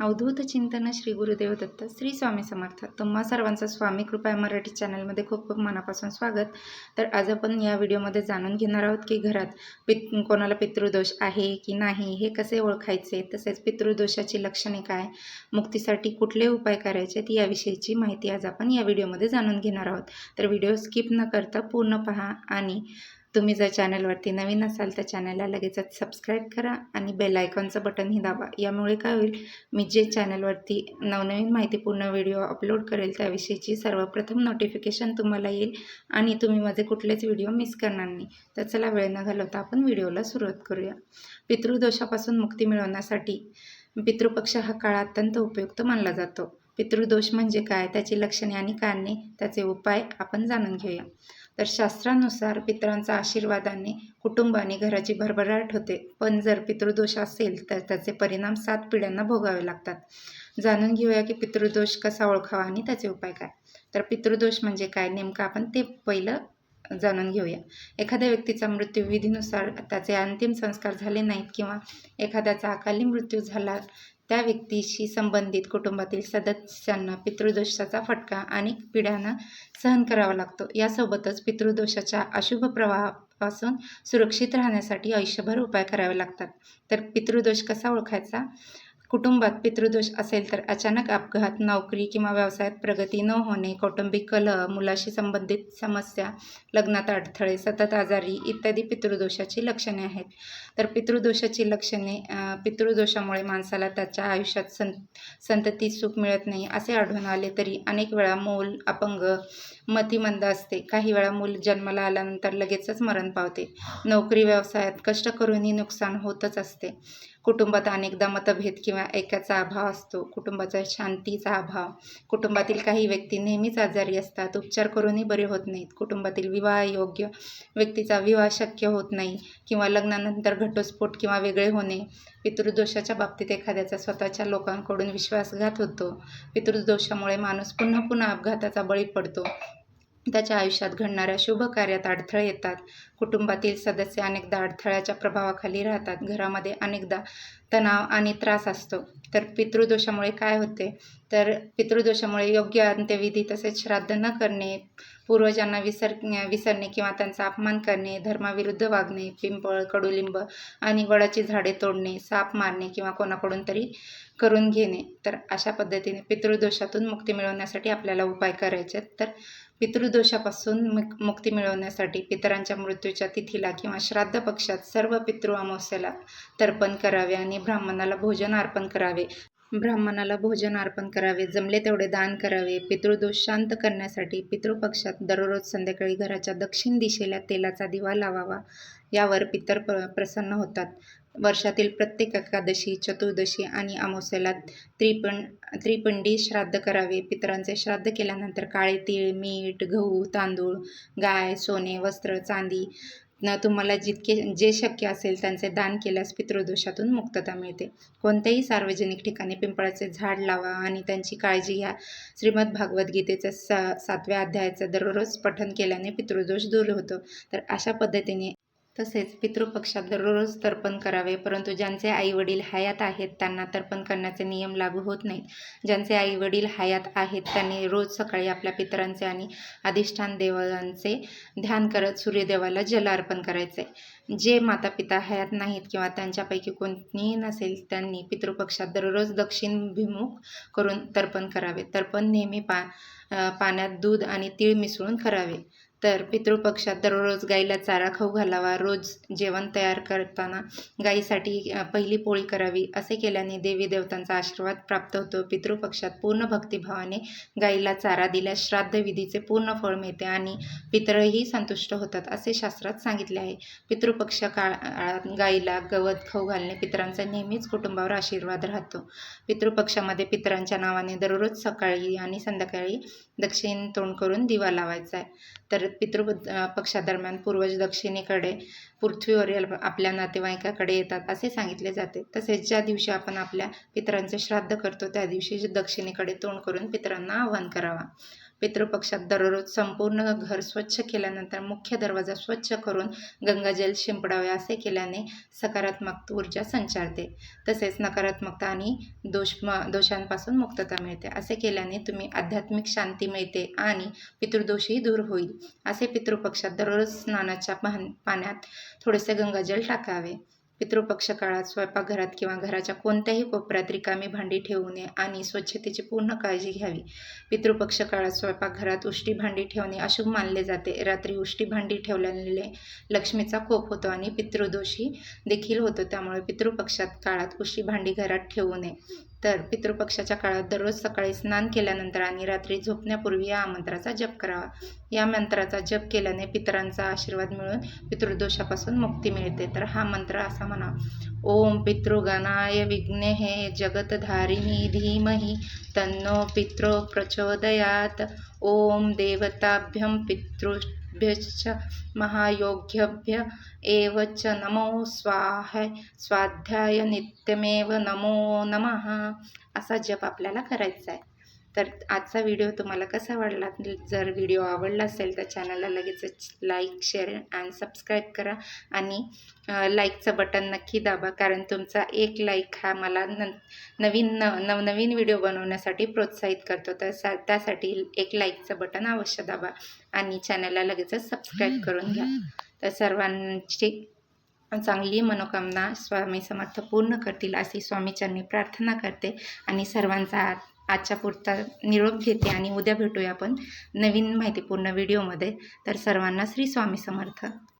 अवधूत चिंतन श्री गुरुदेव दत्त श्री स्वामी समर्थ. तुम्हा सर्वांचं स्वामी कृपा मराठी चॅनलमध्ये खूप खूप मनापासून स्वागत. तर आज आपण या व्हिडिओमध्ये जाणून घेणार आहोत की घरात पित कोणाला पितृदोष आहे की नाही हे कसे ओळखायचे तसेच पितृदोषाची लक्षणे काय मुक्तीसाठी कुठले उपाय करायचे याविषयीची माहिती आज आपण या व्हिडिओमध्ये जाणून घेणार आहोत. तर व्हिडिओ स्किप न करता पूर्ण पहा आणि तुम्ही जर चॅनलवरती नवीन असाल तर चॅनलला लगेचच सबस्क्राईब करा आणि बेल आयकॉनचं बटनही दाबा यामुळे काय होईल? मी जे चॅनलवरती नवनवीन माहितीपूर्ण व्हिडिओ अपलोड करेल त्याविषयीची सर्वप्रथम नोटिफिकेशन तुम्हाला येईल आणि तुम्ही माझे कुठलेच व्हिडिओ मिस करणार नाही. तर चला वेळ न घालवता आपण व्हिडिओला सुरुवात करूया. पितृदोषापासून मुक्ती मिळवण्यासाठी पितृपक्ष हा काळ अत्यंत उपयुक्त मानला जातो. पितृदोष म्हणजे काय? त्याची लक्षणे आणि कारणे त्याचे उपाय आपण जाणून घेऊया. तर शास्त्रानुसार पितरांचा आशीर्वादाने कुटुंब आणि घराची भरभराट होते. पण जर पितृदोष असेल तर त्याचे परिणाम सात पिढ्यांना भोगावे लागतात. जाणून घेऊया की पितृदोष कसा ओळखावा आणि त्याचे उपाय काय? तर पितृदोष म्हणजे काय? नेमकं आपण ते पहिलं जाणून घेऊया. एखाद्या व्यक्तीचा मृत्यू विधीनुसार त्याचे अंतिम संस्कार झाले नाहीत किंवा एखाद्याचा अकाली मृत्यू झाला त्या व्यक्तीशी संबंधित कुटुंबातील सदस्यांना पितृदोषाचा फटका अनेक पिढ्यांना सहन करावा लागतो. यासोबतच पितृदोषाच्या अशुभ प्रवाहापासून सुरक्षित राहण्यासाठी आयुष्यभर उपाय करावे लागतात. तर पितृदोष कसा ओळखायचा? कुटुंबात पितृदोष असेल तर अचानक अपघात नोकरी किंवा व्यवसायात प्रगती न होणे कौटुंबिक कलह मुलाशी संबंधित समस्या लग्नात अडथळे सतत आजारी इत्यादी पितृदोषाची लक्षणे आहेत. तर पितृदोषाची लक्षणे पितृदोषामुळे माणसाला त्याच्या आयुष्यात सं संतती सुख मिळत नाही असे आढळून आले तरी अनेक वेळा मूल अपंग मतिमंद असते. काही वेळा मूल जन्माला आल्यानंतर लगेचच मरण पावते. नोकरी व्यवसायात कष्ट करूनही नुकसान होतच असते. कुटुंबात अनेकदा मतभेद किंवा ऐक्याचा अभाव असतो. कुटुंबाचा शांतीचा अभाव. कुटुंबातील काही व्यक्ती नेहमीच आजारी असतात. उपचार करूनही बरे होत नाहीत. कुटुंबातील विवाह योग्य व्यक्तीचा विवाह शक्य होत नाही किंवा लग्नानंतर घटस्फोट किंवा वेगळे होणे. पितृदोषाच्या बाबतीत एखाद्याचा स्वतःच्या लोकांकडून विश्वासघात होतो. पितृदोषामुळे माणूस पुन्हा पुन्हा अपघाताचा बळी पडतो. त्याच्या आयुष्यात घडणाऱ्या शुभ कार्यात अडथळे येतात. कुटुंबातील सदस्य अनेकदा अडथळ्याच्या प्रभावाखाली राहतात. घरामध्ये अनेकदा तणाव आणि त्रास असतो. तर पितृदोषामुळे काय होते? तर पितृदोषामुळे योग्य अंत्यविधी तसेच श्राद्ध न करणे पूर्वजांना विसर विसरणे किंवा त्यांचा अपमान करणे धर्माविरुद्ध वागणे पिंपळ कडुलिंब आणि वडाची झाडे तोडणे साप मारणे किंवा कोणाकडून तरी करून घेणे. तर अशा पद्धतीने पितृदोषातून मुक्ती मिळवण्यासाठी आपल्याला उपाय करायचे तर पितृदोषापासून मुक मुक्ती मिळवण्यासाठी पितरांच्या मृत्यूच्या तिथीला किंवा श्राद्ध पक्षात सर्व पितृ अमावस्याला तर्पण करावे आणि ब्राह्मणाला भोजन अर्पण करावे. ब्राह्मणाला भोजन अर्पण करावे जमले तेवढे दान करावे. पितृदोष शांत करण्यासाठी पितृपक्षात दररोज संध्याकाळी घराच्या दक्षिण दिशेला तेलाचा दिवा लावावा. यावर पितर प्र प्रसन्न होतात. वर्षातील प्रत्येक एकादशी चतुर्दशी आणि अमावस्येला त्रिपण त्रिपंडी श्राद्ध करावे. पितरांचे श्राद्ध केल्यानंतर काळे तीळ मीठ गहू तांदूळ गाय सोने वस्त्र चांदी न तुम्हाला जितके जे शक्य असेल त्यांचे दान केल्यास पितृदोषातून मुक्तता मिळते. कोणत्याही सार्वजनिक ठिकाणी पिंपळाचे झाड लावा आणि त्यांची काळजी घ्या. श्रीमद भागवत सा सातव्या अध्यायाचं दररोज पठन केल्याने पितृदोष दूर होतो. तर अशा पद्धतीने तसेच पितृपक्षात दररोज तर्पण करावे परंतु ज्यांचे आईवडील हयात आहेत त्यांना तर्पण करण्याचे नियम लागू होत नाहीत. ज्यांचे आईवडील हयात आहेत त्यांनी रोज सकाळी आपल्या पितरांचे आणि अधिष्ठान देवांचे ध्यान करत सूर्यदेवाला जल अर्पण करायचे. जे माता पिता हयात नाहीत किंवा त्यांच्यापैकी कोणीही नसेल त्यांनी पितृपक्षात दररोज दक्षिणभिमुख करून तर्पण करावे. तर्पण नेहमी पा पाण्यात दूध आणि तीळ मिसळून करावे. तर पितृपक्षात दररोज गाईला चारा खाऊ घालावा रोज जेवण तयार करताना गाईसाठी पहिली पोळी करावी असे केल्याने देवी देवतांचा आशीर्वाद प्राप्त होतो. पितृपक्षात पूर्ण भक्तिभावाने गाईला चारा दिल्यास श्राद्ध विधीचे पूर्ण फळ मिळते आणि पितरही संतुष्ट होतात असे शास्त्रात सांगितले आहे. पितृपक्ष काळात गाईला गवत खाऊ घालणे पितरांचा नेहमीच कुटुंबावर आशीर्वाद राहतो. पितृपक्षामध्ये पितरांच्या नावाने दररोज सकाळी आणि संध्याकाळी दक्षिण तोंड करून दिवा लावायचा आहे. तर पितृ पक्षादरम्यान पूर्वज दक्षिणेकडे पृथ्वीवरील आपल्या नातेवाईकाकडे येतात असे सांगितले जाते. तसेच ज्या दिवशी आपण आपल्या पितरांचे श्राद्ध करतो त्या दिवशी दक्षिणेकडे तोंड करून पितरांना आवाहन करावा. पितृपक्षात दररोज संपूर्ण घर स्वच्छ केल्यानंतर मुख्य दरवाजा स्वच्छ करून गंगाजल शिंपडावे असे केल्याने सकारात्मक ऊर्जा संचारते. तसेच नकारात्मकता आणि दोष दोषांपासून मुक्तता मिळते. असे केल्याने तुम्ही आध्यात्मिक शांती मिळते आणि पितृदोषही दूर होईल. असे पितृपक्षात दररोज स्नानाच्या पान- पाण्यात थोडेसे गंगाजल टाकावे. पितृपक्ष काळात स्वयंपाकघरात किंवा घराच्या कोणत्याही कोपऱ्यात रिकामी भांडी ठेवू नये आणि स्वच्छतेची पूर्ण काळजी घ्यावी. पितृपक्ष काळात स्वयंपाकघरात उष्टी भांडी ठेवणे अशुभ मानले जाते. रात्री उष्टी भांडी ठेवल्याने लक्ष्मीचा कोप होतो आणि पितृदोषी देखील होतो. त्यामुळे पितृपक्षात काळात उष्टी भांडी घरात ठेवू नये. तर पितृपक्षाच्या काळात दररोज सकाळी स्नान केल्यानंतर आणि रात्री झोपण्यापूर्वी या मंत्राचा जप करावा. या मंत्राचा जप केल्याने पितरांचा आशीर्वाद मिळून पितृदोषापासून मुक्ती मिळते. तर हा मंत्र असा म्हणा ओम पितृगणाय जगत जगतधारिणी धीमही तन्नो पितृ प्रचोदयात. ओम देवताभ्यम पितृ पितृभ्यश्च महायोग्यभ्य एव च नमो स्वाहाय स्वाध्याय नित्यमेव नमो नमः. असा जप आपल्याला करायचा आहे. तर आजचा व्हिडिओ तुम्हाला कसा वाटला? जर व्हिडिओ आवडला असेल तर चॅनलला लगेचच लाईक शेअर अँड सबस्क्राईब करा. आणि लाईकचं बटन नक्की दाबा कारण तुमचा एक लाईक हा मला न नवीन न नवनवीन व्हिडिओ बनवण्यासाठी प्रोत्साहित करतो. तर सा त्यासाठी एक लाईकचं बटन अवश्य दाबा आणि चॅनलला लगेचच सबस्क्राईब करून घ्या. तर सर्वांची चांगली मनोकामना स्वामी समर्थ पूर्ण करतील अशी स्वामीचरणी प्रार्थना करते आणि सर्वांचा आजच्या पुरता निरोप घेते आणि उद्या भेटूया आपण नवीन माहितीपूर्ण व्हिडिओमध्ये. तर सर्वांना श्री स्वामी समर्थ.